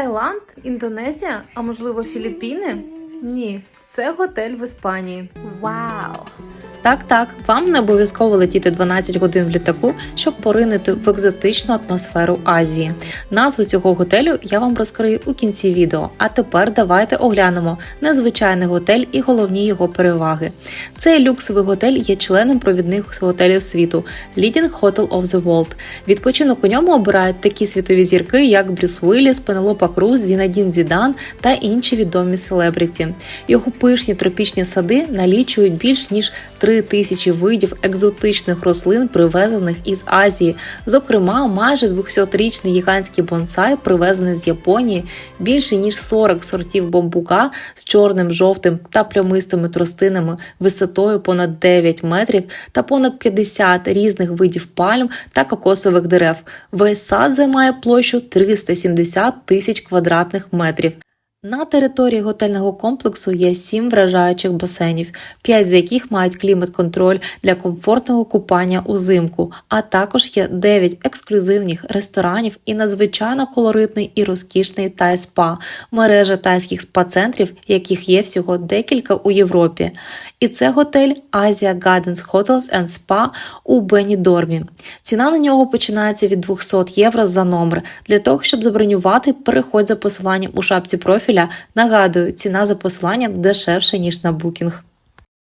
Таїланд, Індонезія, а можливо Філіппіни? Ні, це готель в Іспанії. Вау! Так, так, вам не обов'язково летіти 12 годин в літаку, щоб поринити в екзотичну атмосферу Азії. Назву цього готелю я вам розкрию у кінці відео. А тепер давайте оглянемо незвичайний готель і головні його переваги. Цей люксовий готель є членом провідних готелів світу Leading Hotel of the World. Відпочинок у ньому обирають такі світові зірки, як Брюс Уілліс, Пенелопа Круз, Зінадін Зідан та інші відомі селебріті. Його пишні тропічні сади налічують більш ніж 3 тисячі видів екзотичних рослин, привезених із Азії. Зокрема, майже 200-річний гігантський бонсай, привезений з Японії, більше ніж 40 сортів бамбука з чорним, жовтим та плямистими тростинами висотою понад 9 метрів та понад 50 різних видів пальм та кокосових дерев. Весь сад займає площу 370 тисяч квадратних метрів. На території готельного комплексу є сім вражаючих басейнів, п'ять з яких мають клімат-контроль для комфортного купання узимку, а також є 9 ексклюзивних ресторанів і надзвичайно колоритний і розкішний тай-спа, мережа тайських спа-центрів, яких є всього декілька у Європі. І це готель Asia Gardens Hotels and Spa у Бенідормі. Ціна на нього починається від 200 євро за номер. Для того, щоб забронювати, переходь за посиланням у шапці профіля. Нагадую, ціна за посиланням дешевша ніж на букінг.